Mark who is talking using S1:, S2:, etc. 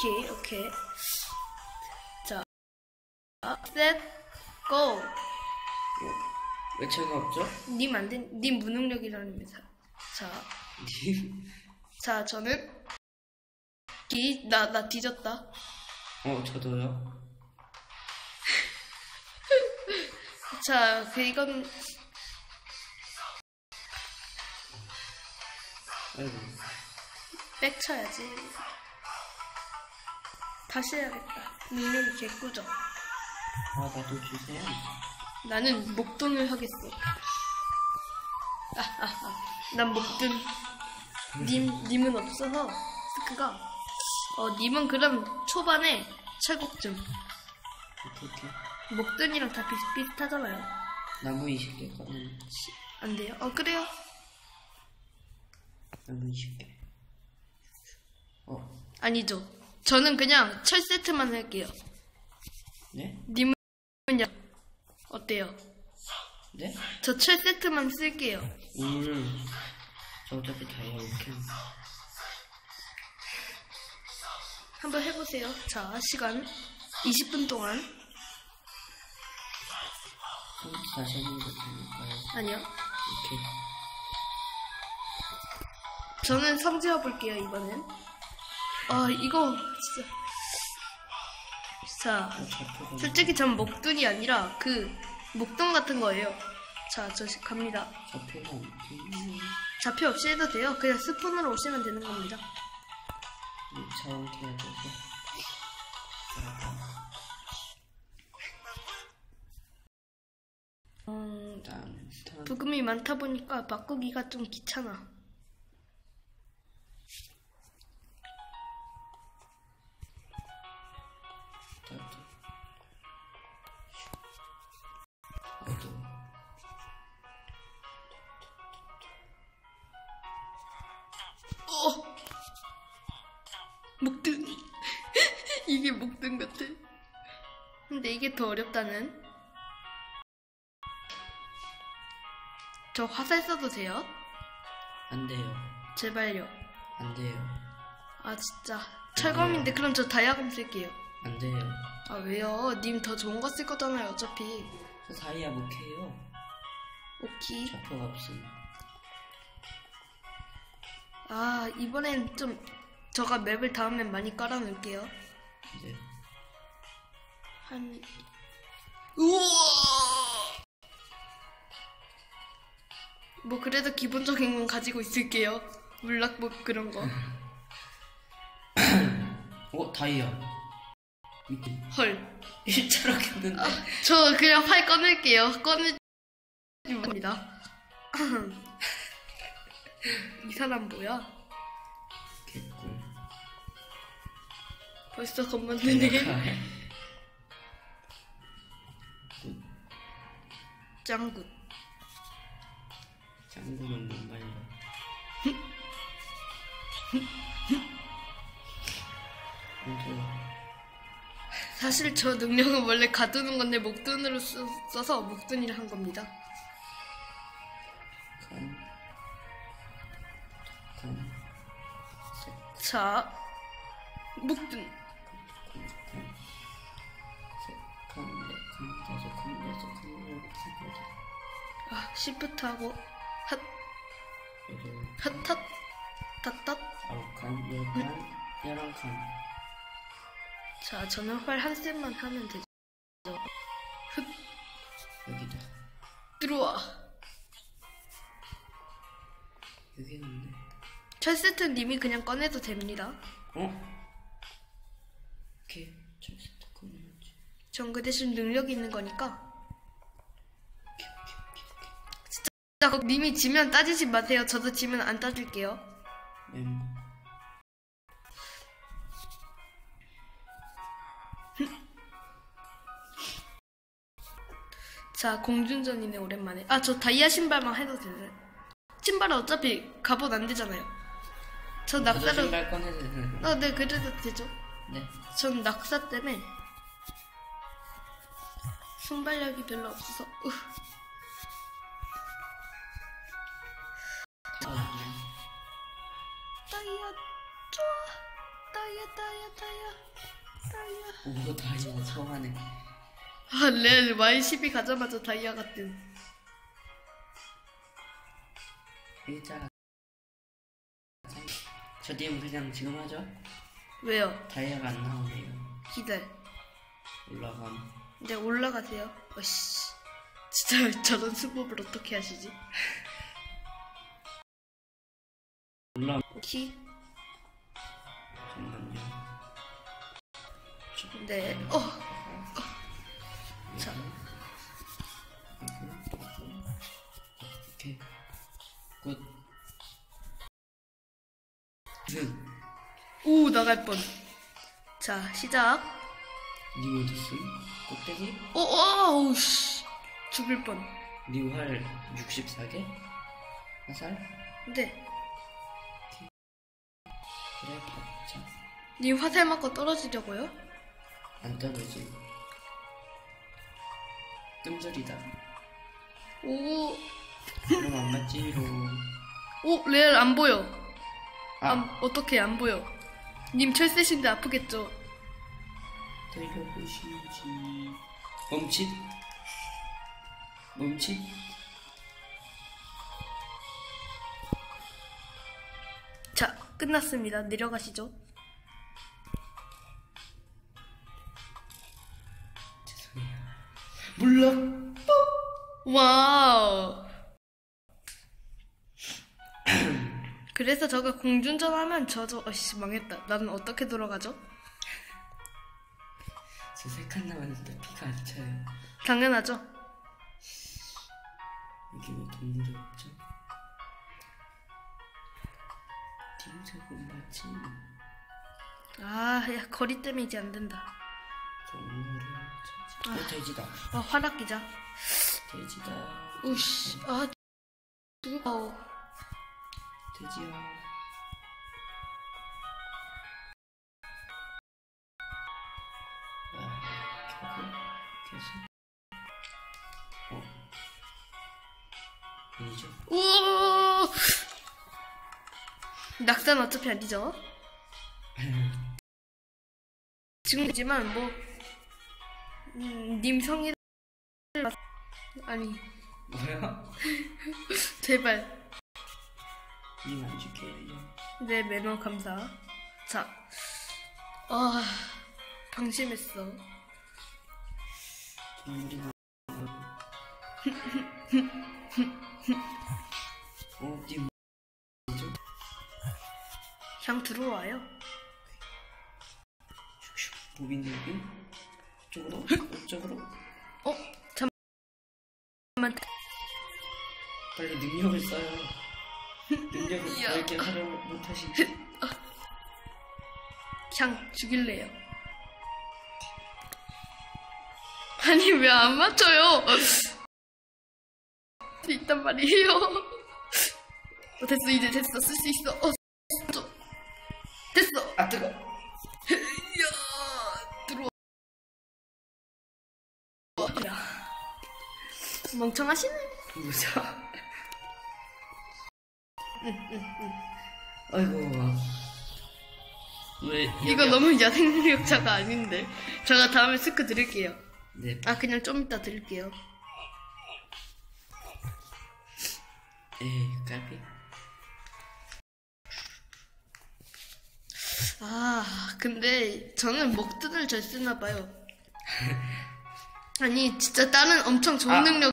S1: 오케이, 오케이. 자, 셋, 고!
S2: 왜 제가 없죠?
S1: 님 안 된, 님 무능력이라는 사. 자,
S2: 님.
S1: 자, 저는 기, 나, 나 뒤졌다.
S2: 어, 저도요.
S1: 자, 그 이건
S2: 아이고.
S1: 백 쳐야지. 다시 해야겠다. 능력이 개꾸죠.
S2: 아, 나도 주세요.
S1: 나는 목돈을 하겠어. 아, 아, 아. 난 목돈. 님, 님은 없어서, 스크가. 어, 님은 그럼 초반에 철곡 좀.
S2: 어떻게?
S1: 목돈이랑 다 비슷비슷하잖아요.
S2: 나무 20개 꺼내.
S1: 안 돼요? 어, 그래요?
S2: 나무 20개. 어,
S1: 아니죠. 저는 그냥 철 세트만 할게요.
S2: 네?
S1: 님은요? 어때요?
S2: 네?
S1: 저 철 세트만 쓸게요.
S2: 오늘 저 어차피 다이아 이렇게
S1: 한번 해보세요. 자, 시간 20분 동안.
S2: 다시 거 되니까요.
S1: 아니요.
S2: 이렇게.
S1: 저는 성지어 볼게요, 이번엔. 아, 이거, 진짜. 자. 솔직히 전 목돈이 아니라 그, 목돈 같은 거예요. 자, 저 시- 갑니다.
S2: 좌표가 없지.
S1: 좌표 없이 해도 돼요. 그냥 스푼으로 오시면 되는 겁니다.
S2: 자원.
S1: 음,
S2: 일단, 일단.
S1: 부금이 많다 보니까 바꾸기가 좀 귀찮아. 목든. 이게 목든 같아. 근데 이게 더 어렵다는? 저 화살 써도 돼요?
S2: 안 돼요.
S1: 제발요.
S2: 안 돼요.
S1: 아 진짜 철검인데 그럼 저 다이아검 쓸게요.
S2: 안 돼요.
S1: 아 왜요? 님 더 좋은 거 쓸 거잖아요 어차피.
S2: 저 다이아 못 캐요.
S1: 오케이.
S2: 좌표가 없음.
S1: 아 이번엔 좀 저가 맵을 다음엔 많이 깔아놓을게요.
S2: 이제.
S1: 한 우와. 뭐 그래도 기본적인 건 가지고 있을게요. 물락복 그런 거.
S2: 어, 다이아. 밑에.
S1: 헐.
S2: 일자로 켰는데.
S1: 저 그냥 활 꺼낼게요. 꺼내 겁니다. 이 사람 뭐야? 벌써 겁 만드네. 짱굿.
S2: 짱구는. 먼저
S1: 사실 저 능력은 원래 가두는 건데 목돈으로 쓰- 써서 목돈이라 한 겁니다.
S2: 간, 간, 색,
S1: 자, 목돈. 아, 시프트하고 핫,
S2: 여덟,
S1: 핫, 핫, 탓탓.
S2: 아홉 간, 열 간, 열한 간.
S1: 자, 저는 활 한 셋만 하면 되죠.
S2: 여기다.
S1: 들어와.
S2: 여기 있는데.
S1: 철 세트 님이 그냥 꺼내도 됩니다.
S2: 어? 이렇게 철새도 꺼내야지.
S1: 전 그 대신 능력이 있는 거니까. 자, 그거 님이 지면 따지지 마세요. 저도 지면 안 따질게요.
S2: 멤.
S1: 자, 공준전이네, 오랜만에. 아, 저 다이아 신발만 해도 되네. 신발은 어차피 갑옷 안 되잖아요. 저
S2: 저도
S1: 낙사로.
S2: 신발 꺼내도 되는
S1: 어, 네, 그래도 되죠.
S2: 네.
S1: 전 낙사 때문에 순발력이 별로 없어서. 으. 다이아, 좋아. 다이아, 다이아 다이아 다이아 다이아
S2: 오 다이아 처음 하네
S1: 아 렐 Y12 가자마자 다이아 같은
S2: 일자 저 게임 그냥 지금 하죠?
S1: 왜요?
S2: 다이아가 안 나오네요
S1: 기다려
S2: 올라감
S1: 이제 올라가세요 어씨 진짜 저런 수법을 어떻게 하시지?
S2: 올라
S1: 키?
S2: 잠깐만요
S1: 네 어! 자.
S2: 오케이 굿 응.
S1: 오 나갈 뻔. 자 시작.
S2: 니 어디 있음? 꼭대기?
S1: 오오 씨 죽을 뻔.
S2: 니활 64개? 화살?
S1: 근 데
S2: 그래 받자
S1: 님 화살 맞고 떨어지려고요?
S2: 안 떨어지 뜸들이다
S1: 오,
S2: 그럼 안 맞지로
S1: 오 레알 안 보여.
S2: 아
S1: 안, 어떻게 안 보여? 님 철새신데 아프겠죠?
S2: 달려보시지 멈칫 멈칫
S1: 자 끝났습니다. 내려가시죠.
S2: 죄송해요 몰라
S1: 와우. 그래서 저거 공중전 하면 저저 어씨 망했다. 나는 어떻게 돌아가죠?
S2: 저세칸 남았는데 피가 안 차요
S1: 당연하죠.
S2: 여기 왜 동물이 없죠? 팀작은 맞지
S1: 아, 야 거리 때문에 이제 안 된다.
S2: 동물을 찾지. 어 돼지다.
S1: 아 화락 기자.
S2: 돼지다.
S1: 우씨, 아, 아우.
S2: 돼지야. 아, 어. 아니
S1: 낙산 어차피 아니죠? 지금이지만 뭐, 음, 님 성의를 아니
S2: 뭐야?
S1: 제발
S2: 님안 줄게요
S1: 내 매너 감사. 자, 아 방심했어.
S2: 어, 님?
S1: 향 들어와요.
S2: 무빙 쪽으로 쪽으로
S1: 어 잠깐만.
S2: 빨리 능력을 써요 능력을 이렇게 활용 못하시지?
S1: 향 죽일래요. 아니 왜 안 맞춰요? 있단 말이에요. 어, 됐어 이제 됐어 쓸 수 있어. 어. 멍청하시네.
S2: 무서워 아이고 왜
S1: 이거
S2: 여기-
S1: 너무 야생 능력자가 아닌데. 제가 다음에 스크 드릴게요.
S2: 네
S1: 아 그냥 좀 이따 드릴게요.
S2: 에이 까비
S1: 아, 근데 저는 먹든을 잘 쓰나 봐요. 아니, 진짜 다른 엄청 좋은
S2: 아.
S1: 능력